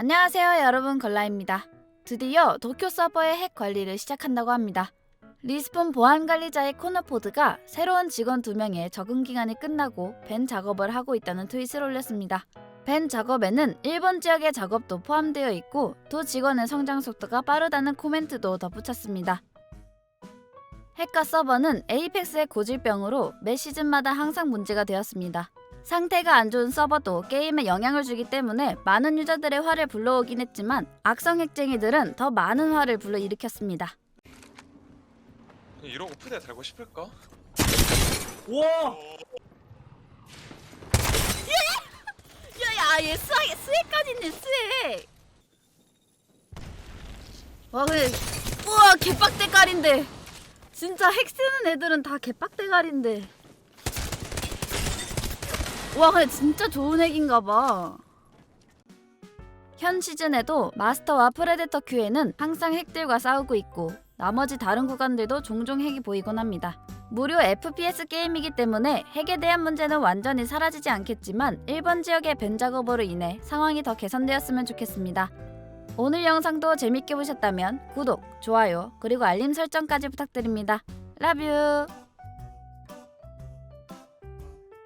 안녕하세요 여러분 걸라입니다. 드디어 도쿄 서버의 핵 관리를 시작한다고 합니다. 리스폰 보안 관리자의 코너포드가 새로운 직원 두 명의 적응 기간이 끝나고 밴 작업을 하고 있다는 트윗을 올렸습니다. 밴 작업에는 일본 지역의 작업도 포함되어 있고 두 직원의 성장 속도가 빠르다는 코멘트도 덧붙였습니다. 해커 서버는 에이펙스의 고질병으로 매 시즌마다 항상 문제가 되었습니다. 상태가 안 좋은 서버도 게임에 영향을 주기 때문에 많은 유저들의 화를 불러오긴 했지만 악성 핵쟁이들은 더 많은 화를 불러일으켰습니다. 이러고 푸대 달고 싶을까? 와! 야야 얘 수학 수혜까지 있네 수혜. 와 근데 우와 개빡대가리인데 진짜 핵 쓰는 애들은 다 개빡대가리인데. 와 근데 진짜 좋은 핵인가 봐. 현 시즌에도 마스터와 프레데터 큐에는 항상 핵들과 싸우고 있고 나머지 다른 구간들도 종종 핵이 보이곤 합니다. 무료 FPS 게임이기 때문에 핵에 대한 문제는 완전히 사라지지 않겠지만 일본 지역의 밴 작업으로 인해 상황이 더 개선되었으면 좋겠습니다. 오늘 영상도 재밌게 보셨다면 구독, 좋아요, 그리고 알림 설정까지 부탁드립니다. 라뷰!